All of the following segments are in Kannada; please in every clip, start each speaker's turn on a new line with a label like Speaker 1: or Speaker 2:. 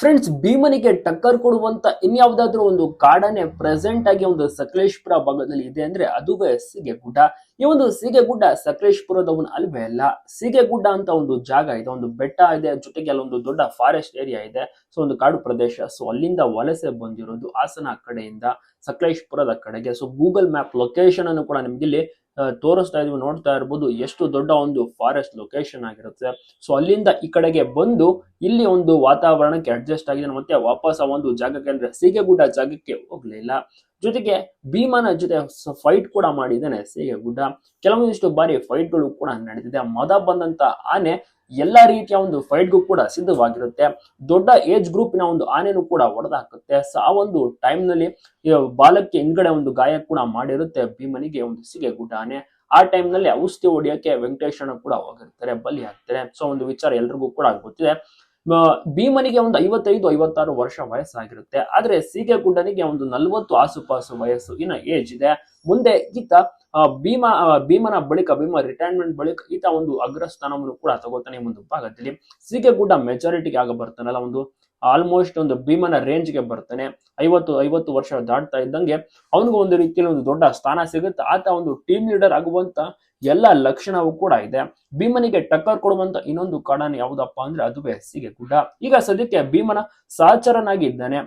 Speaker 1: ಫ್ರೆಂಡ್ಸ್ ಭೀಮನಿಗೆ ಟಕ್ಕರ್ ಕೊಡುವಂತ ಇನ್ಯಾವುದಾದ್ರೂ ಒಂದು ಕಾಡನೆ ಪ್ರೆಸೆಂಟ್ ಆಗಿ ಒಂದು ಸಕಲೇಶ್ಪುರ ಭಾಗದಲ್ಲಿ ಇದೆ ಅಂದ್ರೆ ಅದುವೇ ಸೀಗೆಗುಡ್ಡ. ಈ ಒಂದು ಸೀಗೆಗುಡ್ಡ ಸಕಲೇಶ್ಪುರದವನ್ ಅಲ್ವೇ ಅಲ್ಲ, ಸೀಗೆಗುಡ್ಡ ಅಂತ ಒಂದು ಜಾಗ ಇದೆ, ಒಂದು ಬೆಟ್ಟ ಇದೆ ಜೊತೆಗೆ ಅಲ್ಲೊಂದು ದೊಡ್ಡ ಫಾರೆಸ್ಟ್ ಏರಿಯಾ ಇದೆ. ಸೊ ಒಂದು ಕಾಡು ಪ್ರದೇಶ. ಸೊ ಅಲ್ಲಿಂದ ವಲಸೆ ಬಂದಿರೋದು ಹಾಸನ ಕಡೆಯಿಂದ ಸಕಲೇಶ್ಪುರದ ಕಡೆಗೆ. ಸೊ ಗೂಗಲ್ ಮ್ಯಾಪ್ ಲೊಕೇಶನ್ ಅನ್ನು ಕೂಡ ನಿಮ್ಗೆ ಇಲ್ಲಿ ತೋರಿಸ್ತಾ ಇದೀವಿ ನೋಡ್ತಾ ಇರ್ಬೋದು, ಎಷ್ಟು ದೊಡ್ಡ ಒಂದು ಫಾರೆಸ್ಟ್ ಲೊಕೇಶನ್ ಆಗಿರುತ್ತೆ. ಸೊ ಅಲ್ಲಿಂದ ಈ ಕಡೆಗೆ ಬಂದು ಇಲ್ಲಿ ಒಂದು ವಾತಾವರಣಕ್ಕೆ ಅಡ್ಜಸ್ಟ್ ಆಗಿದೆ ಮತ್ತೆ ವಾಪಸ್ ಆ ಒಂದು ಜಾಗಕ್ಕೆ ಅಂದ್ರೆ ಸೀಗೆಗೂಡ ಜಾಗಕ್ಕೆ ಹೋಗ್ಲಿಲ್ಲ ಜೊತೆಗೆ ಭೀಮನ ಜೊತೆ ಫೈಟ್ ಕೂಡ ಮಾಡಿದ್ದಾನೆ. ಸೀಗೆಗುಡ್ಡ ಕೆಲವೊಂದಿಷ್ಟು ಬಾರಿ ಫೈಟ್ಗಳು ಕೂಡ ನಡೆದಿದೆ ಮದ ಬಂದಂತ ಆನೆ ಎಲ್ಲಾ ರೀತಿಯ ಒಂದು ಫೈಟ್ಗೂ ಕೂಡ ಸಿದ್ಧವಾಗಿರುತ್ತೆ. ದೊಡ್ಡ ಏಜ್ ಗ್ರೂಪಿನ ಒಂದು ಆನೆನೂ ಕೂಡ ಹೊಡೆದಾಕುತ್ತೆ ಸೊ ಆ ಒಂದು ಟೈಮ್ನಲ್ಲಿ ಬಾಲಕ್ಕೆ ಹಿಂದ್ಗಡೆ ಒಂದು ಗಾಯ ಕೂಡ ಮಾಡಿರುತ್ತೆ ಭೀಮನಿಗೆ ಒಂದು ಸಿಗೆಗುಡ್ಡ ಆನೆ. ಆ ಟೈಮ್ನಲ್ಲಿ ಔಷಧಿ ಹೊಡಿಯೋಕೆ ವೆಂಕಟೇಶನ ಕೂಡ ಹೋಗಿರ್ತಾರೆ, ಬಲಿ ಹಾಕ್ತಾರೆ. ಸೊ ಒಂದು ವಿಚಾರ ಎಲ್ರಿಗೂ ಕೂಡ ಗೊತ್ತಿದೆ. ಭೀಮನಿಗೆ ಒಂದು ಐವತ್ತೈದು, ಐವತ್ತಾರು ವರ್ಷ ವಯಸ್ಸಾಗಿರುತ್ತೆ. ಆದ್ರೆ ಸೀಗೆ ಗುಂಡನಿಗೆ ಒಂದು ನಲ್ವತ್ತು ಆಸುಪಾಸು ವಯಸ್ಸು ಇನ್ನ ಏಜ್ ಇದೆ. ಮುಂದೆ ಈತ ಭೀಮ ಭೀಮನ ಬಳಿಕ, ಭೀಮ ರಿಟೈರ್ಮೆಂಟ್ ಬಳಿಕ ಈತ ಒಂದು ಅಗ್ರಸ್ಥಾನವನ್ನು ಕೂಡ ತಗೋತಾನೆ ಒಂದು ಭಾಗದಲ್ಲಿ. ಸೀಗೆಗುಡ್ಡ ಮೆಜಾರಿಟಿಗೆ ಆಗ ಬರ್ತಾನಲ್ಲ ಒಂದು ಆಲ್ಮೋಸ್ಟ್ ಒಂದು ಭೀಮನ ರೇಂಜ್ಗೆ ಬರ್ತಾನೆ. ಐವತ್ತು ಐವತ್ತು ವರ್ಷ ದಾಟ್ತಾ ಇದ್ದಂಗೆ ಅವನಿಗೂ ಒಂದು ರೀತಿಯಲ್ಲಿ ಒಂದು ದೊಡ್ಡ ಸ್ಥಾನ ಸಿಗುತ್ತೆ. ಆತ ಒಂದು ಟೀಮ್ ಲೀಡರ್ ಆಗುವಂತ ಎಲ್ಲ ಲಕ್ಷಣವೂ ಕೂಡ ಇದೆ. ಭೀಮನಿಗೆ ಟಕ್ಕರ್ ಕೊಡುವಂತ ಇನ್ನೊಂದು ಕಾರಣ ಯಾವುದಪ್ಪ ಅಂದ್ರೆ ಅದುವೇ ಸೀಗೆಗುಡ್ಡ ಈಗ ಸದ್ಯಕ್ಕೆ ಭೀಮನ ಸಹಚರನಾಗಿದ್ದಾನೆ.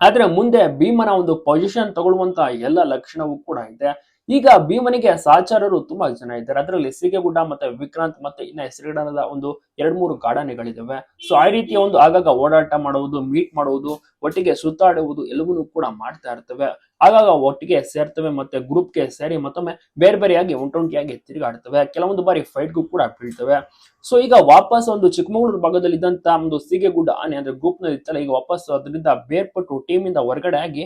Speaker 1: ಆದ್ರೆ ಮುಂದೆ ಭೀಮನ ಒಂದು ಪೊಸಿಷನ್ ತಗೊಳ್ಳುವಂತ ಎಲ್ಲ ಲಕ್ಷಣವೂ ಕೂಡ ಇದೆ. ಈಗ ಭೀಮನಿಗೆ ಸಹಚಾರರು ತುಂಬಾ ಜನ ಇದ್ದಾರೆ. ಅದರಲ್ಲಿ ಸೀಗೆಗುಡ್ಡ ಮತ್ತೆ ವಿಕ್ರಾಂತ್ ಮತ್ತೆ ಇನ್ನ ಹೆಸರಿಡದ ಒಂದು ಎರಡ್ ಮೂರು ಗಾರ್ಡನ್ಗಳಿದಾವೆ. ಸೊ ಆ ರೀತಿಯ ಒಂದು ಆಗಾಗ ಓಡಾಟ ಮಾಡುವುದು ಮೀಟ್ ಮಾಡುವುದು, ಒಟ್ಟಿಗೆ ಸುತ್ತಾಡುವುದು ಎಲ್ಲವನ್ನೂ ಕೂಡ ಮಾಡ್ತಾ ಇರ್ತವೆ. ಆಗಾಗ ಒಟ್ಟಿಗೆ ಸೇರ್ತವೆ ಮತ್ತೆ ಗ್ರೂಪ್ಗೆ ಸೇರಿ ಮತ್ತೊಮ್ಮೆ ಬೇರೆ ಬೇರೆಯಾಗಿ ಒಂಟೊಂಟಿಯಾಗಿ ತಿರುಗಾಡ್ತವೆ. ಕೆಲವೊಂದು ಬಾರಿ ಫೈಟ್ಗೂ ಕೂಡ ಬೀಳ್ತವೆ. ಸೊ ಈಗ ವಾಪಸ್ ಒಂದು ಚಿಕ್ಕಮಗಳೂರು ಭಾಗದಲ್ಲಿ ಇದ್ದಂತ ಒಂದು ಸೀಗೆಗುಡ್ಡ ಆನೆ ಅಂದ್ರೆ ಗ್ರೂಪ್ನಲ್ಲಿ ಈಗ ವಾಪಸ್ ಅದರಿಂದ ಬೇರ್ಪಟ್ಟು ಟೀಮ್ ಇಂದ ಹೊರಗಡೆ ಆಗಿ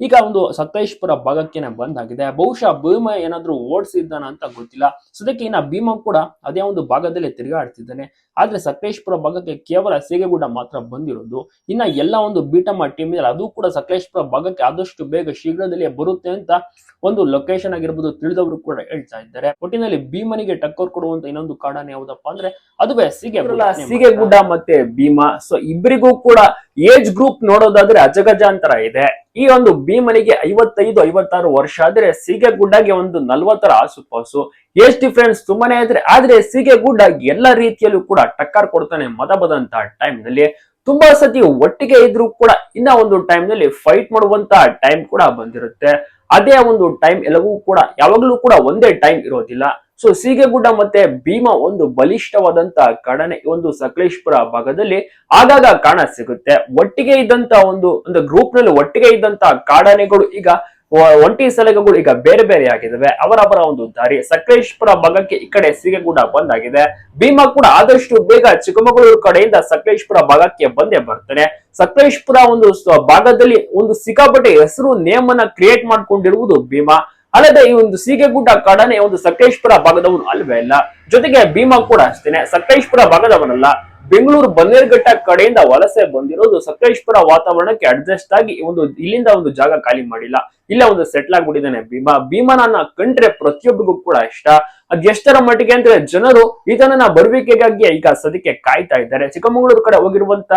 Speaker 1: ಈಗ ಒಂದು ಸಕಲೇಶ್ಪುರ ಭಾಗಕ್ಕೇನೆ ಬಂದಾಗಿದೆ. ಬಹುಶಃ ಭೀಮ ಏನಾದ್ರೂ ಓಡಿಸಿದ್ದಾನ ಅಂತ ಗೊತ್ತಿಲ್ಲ. ಸದ್ಯಕ್ಕೆ ಇನ್ನ ಭೀಮ ಕೂಡ ಅದೇ ಒಂದು ಭಾಗದಲ್ಲಿ ತಿರುಗಾಡ್ತಿದ್ದಾನೆ. ಆದ್ರೆ ಸಕಲೇಶ್ಪುರ ಭಾಗಕ್ಕೆ ಕೇವಲ ಸೀಗೆಗುಡ್ಡ ಮಾತ್ರ ಬಂದಿರೋದು. ಇನ್ನ ಎಲ್ಲ ಒಂದು ಬೀಟಮ್ಮ ಟೀಮ್ ಇದೆ ಅದು ಕೂಡ ಸಕಲೇಶ್ಪುರ ಭಾಗಕ್ಕೆ ಆದಷ್ಟು ಬೇಗ ಶೀಘ್ರದಲ್ಲೇ ಬರುತ್ತೆ ಅಂತ ಒಂದು ಲೊಕೇಶನ್ ಆಗಿರ್ಬೋದು ತಿಳಿದವರು ಕೂಡ ಹೇಳ್ತಾ ಇದ್ದಾರೆ. ಒಟ್ಟಿನಲ್ಲಿ ಭೀಮನಿಗೆ ಟಕ್ಕರ್ ಕೊಡುವಂತ ಇನ್ನೊಂದು ಕಾಡಾನೆ ಯಾವುದಪ್ಪ ಅಂದ್ರೆ ಅದುವೇ ಸೀಗೆ ಸೀಗೆಗುಡ್ಡ ಮತ್ತೆ ಭೀಮ. ಸೊ ಇಬ್ಬರಿಗೂ ಕೂಡ ಏಜ್ ಗ್ರೂಪ್ ನೋಡೋದಾದ್ರೆ ಅಜಗಜಾಂತರ ಇದೆ. ಈ ಒಂದು ಭೀಮನಿಗೆ ಐವತ್ತೈದು, ಐವತ್ತಾರು ವರ್ಷ ಆದ್ರೆ ಸೀಗೆಗುಡ್ಡಗೆ ಒಂದು ನಲ್ವತ್ತರ ಆಸುಪಾಸು. ಏಜ್ ಡಿಫ್ರೆನ್ಸ್ ತುಂಬಾನೇ ಇದ್ರೆ ಆದ್ರೆ ಸೀಗೆಗುಡ್ಡ ಎಲ್ಲ ರೀತಿಯಲ್ಲೂ ಕೂಡ ಟಕ್ಕರ್ ಕೊಡ್ತಾನೆ ಮದ ಬದಂತ ಟೈಮ್ನಲ್ಲಿ ತುಂಬಾ ಸತಿ ಒಟ್ಟಿಗೆ ಇದ್ರೂ ಕೂಡ ಇನ್ನ ಒಂದು ಟೈಮ್ನಲ್ಲಿ ಫೈಟ್ ಮಾಡುವಂತ ಟೈಮ್ ಕೂಡ ಬಂದಿರುತ್ತೆ. ಅದೇ ಒಂದು ಟೈಮ್ ಎಲ್ಲವೂ ಕೂಡ ಯಾವಾಗಲೂ ಕೂಡ ಒಂದೇ ಟೈಮ್ ಇರೋದಿಲ್ಲ. ಸೊ ಸೀಗೆಗುಡ್ಡ ಮತ್ತೆ ಭೀಮ ಒಂದು ಬಲಿಷ್ಠವಾದಂತ ಕಡನೆ ಒಂದು ಸಕಲೇಶ್ಪುರ ಭಾಗದಲ್ಲಿ ಆಗಾಗ ಕಾಣ ಸಿಗುತ್ತೆ. ಒಟ್ಟಿಗೆ ಇದ್ದಂತ ಒಂದು ಒಂದು ಗ್ರೂಪ್ನಲ್ಲಿ ಒಟ್ಟಿಗೆ ಇದ್ದಂತ ಕಾಡಾನೆಗಳು ಈಗ ಒಂಟಿ ಸಲಗಗಳು ಈಗ ಬೇರೆ ಬೇರೆ ಆಗಿದ್ದಾವೆ ಅವರವರ ಒಂದು ದಾರಿ ಸಕಲೇಶ್ಪುರ ಭಾಗಕ್ಕೆ ಈ ಕಡೆ ಸೀಗೆಗುಡ್ಡ ಬಂದಾಗಿದೆ. ಭೀಮ ಕೂಡ ಆದಷ್ಟು ಬೇಗ ಚಿಕ್ಕಮಗಳೂರು ಕಡೆಯಿಂದ ಸಕಲೇಶ್ಪುರ ಭಾಗಕ್ಕೆ ಬಂದೇ ಬರ್ತಾನೆ ಸಕಲೇಶ್ಪುರ ಒಂದು ಭಾಗದಲ್ಲಿ ಒಂದು ಸಿಕ್ಕಾಪಟ್ಟೆ ಹೆಸರು, ನೇಮನ್ನ ಕ್ರಿಯೇಟ್ ಮಾಡ್ಕೊಂಡಿರುವುದು ಭೀಮ. ಅಲ್ಲದೆ ಈ ಒಂದು ಸೀಗೆಗುಡ್ಡ ಕಾಡನೆ ಒಂದು ಸಕಲೇಶ್ಪುರ ಭಾಗದವನು ಅಲ್ವೇ ಇಲ್ಲ ಜೊತೆಗೆ ಭೀಮ ಕೂಡ ಅಷ್ಟೇನೆ. ಸಕಲೇಶ್ಪುರ ಭಾಗದವನಲ್ಲ. ಬೆಂಗಳೂರು ಬನ್ನೇರುಘಟ್ಟ ಕಡೆಯಿಂದ ವಲಸೆ ಬಂದಿರೋದು ಸಕಲೇಶ್ಪುರ ವಾತಾವರಣಕ್ಕೆ ಅಡ್ಜಸ್ಟ್ ಆಗಿ ಒಂದು ಇಲ್ಲಿಂದ ಒಂದು ಜಾಗ ಖಾಲಿ ಮಾಡಿಲ್ಲ. ಇಲ್ಲ ಒಂದು ಸೆಟ್ಲ್ ಆಗ್ಬಿಟ್ಟಿದ್ದಾನೆ ಭೀಮಾ. ಭೀಮನನ್ನ ಕಂಡ್ರೆ ಪ್ರತಿಯೊಬ್ಬರಿಗೂ ಕೂಡ ಇಷ್ಟ. ಅದ್ ಎಷ್ಟರ ಮಟ್ಟಿಗೆ ಅಂದ್ರೆ ಜನರು ಈತನನ್ನ ಬರುವಿಕೆಗಾಗಿ ಈಗ ಸದ್ಯಕ್ಕೆ ಕಾಯ್ತಾ ಇದ್ದಾರೆ. ಚಿಕ್ಕಮಗಳೂರು ಕಡೆ ಹೋಗಿರುವಂತ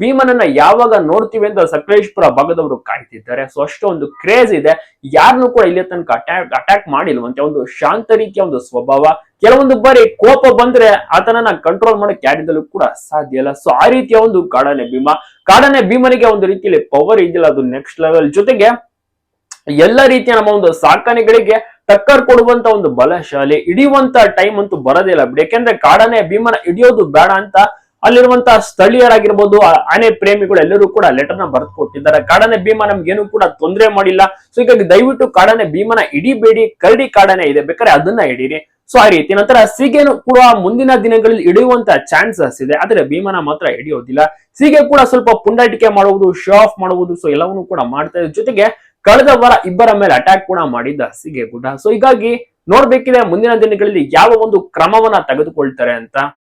Speaker 1: ಭೀಮನನ್ನ ಯಾವಾಗ ನೋಡ್ತೀವಿ ಅಂತ ಸಕಲೇಶ್ಪುರ ಭಾಗದವರು ಕಾಯ್ತಿದ್ದಾರೆ. ಸೊ ಅಷ್ಟೊಂದು ಕ್ರೇಜ್ ಇದೆ. ಯಾರನ್ನು ಕೂಡ ಇಲ್ಲಿ ತನಕ ಅಟ್ಯಾಕ್ ಅಟ್ಯಾಕ್ ಮಾಡಿಲ್ವಂತೆ. ಒಂದು ಶಾಂತ ರೀತಿಯ ಒಂದು ಸ್ವಭಾವ. ಕೆಲವೊಂದು ಬಾರಿ ಕೋಪ ಬಂದ್ರೆ ಆತನನ್ನ ಕಂಟ್ರೋಲ್ ಮಾಡಕ್ ಯಾರಿಂದಲೂ ಕೂಡ ಸಾಧ್ಯ ಇಲ್ಲ. ಸೊ ಆ ರೀತಿಯ ಒಂದು ಕಾಡನೆ ಭೀಮ. ಕಾಡನೆ ಭೀಮನಿಗೆ ಒಂದು ರೀತಿಯಲ್ಲಿ ಪವರ್ ಇದೆಯಲ್ಲ ಅದು ನೆಕ್ಸ್ಟ್ ಲೆವೆಲ್ ಜೊತೆಗೆ ಎಲ್ಲ ರೀತಿಯ ನಮ್ಮ ಒಂದು ಸಾಕಾನೆಗಳಿಗೆ ಟಕ್ಕರ್ ಕೊಡುವಂತ ಒಂದು ಬಲಶಾಲಿ. ಹಿಡಿಯುವಂತ ಟೈಮ್ ಅಂತೂ ಬರೋದಿಲ್ಲ ಬಿಡಿ. ಯಾಕೆಂದ್ರೆ ಕಾಡನೆ ಭೀಮನ ಹಿಡಿಯೋದು ಬೇಡ ಅಂತ ಅಲ್ಲಿರುವಂತ ಸ್ಥಳೀಯರಾಗಿರ್ಬೋದು ಆನೆ ಪ್ರೇಮಿಗಳು ಎಲ್ಲರೂ ಕೂಡ ಲೆಟರ್ನ ಬರೆದು ಕೊಟ್ಟಿದ್ದಾರೆ. ಕಾಡನೆ ಭೀಮ ನಮ್ಗೇನು ಕೂಡ ತೊಂದರೆ ಮಾಡಿಲ್ಲ. ಸೊ ಹೀಗಾಗಿ ದಯವಿಟ್ಟು ಕಾಡನೆ ಭೀಮನ ಹಿಡಿಬೇಡಿ ಕರಡಿ ಕಾಡನೆ ಇದೆ ಬೇಕಾದ್ರೆ ಅದನ್ನ ಹಿಡೀರಿ ಸೊ ಆ ರೀತಿ. ನಂತರ ಸೀಗೆನು ಕೂಡ ಮುಂದಿನ ದಿನಗಳಲ್ಲಿ ಹಿಡಿಯುವಂತ ಚಾನ್ಸಸ್ ಇದೆ. ಆದ್ರೆ ಭೀಮನ ಮಾತ್ರ ಹಿಡಿಯೋದಿಲ್ಲ. ಸೀಗೆ ಕೂಡ ಸ್ವಲ್ಪ ಪುಂಡಾಟಿಕೆ ಮಾಡುವುದು ಶೋ ಆಫ್ ಮಾಡುವುದು ಸೊ ಎಲ್ಲವನ್ನೂ ಕೂಡ ಮಾಡ್ತಾ ಜೊತೆಗೆ ಕಳೆದ ವಾರ ಇಬ್ಬರ ಮೇಲೆ ಅಟ್ಯಾಕ್ ಕೂಡ ಮಾಡಿದ್ದ ಕೂಡ ಸೊ ಹೀಗಾಗಿ ನೋಡ್ಬೇಕಿದೆ ಮುಂದಿನ ದಿನಗಳಲ್ಲಿ ಯಾವ ಒಂದು ಕ್ರಮವನ್ನ ತೆಗೆದುಕೊಳ್ತಾರೆ ಅಂತ.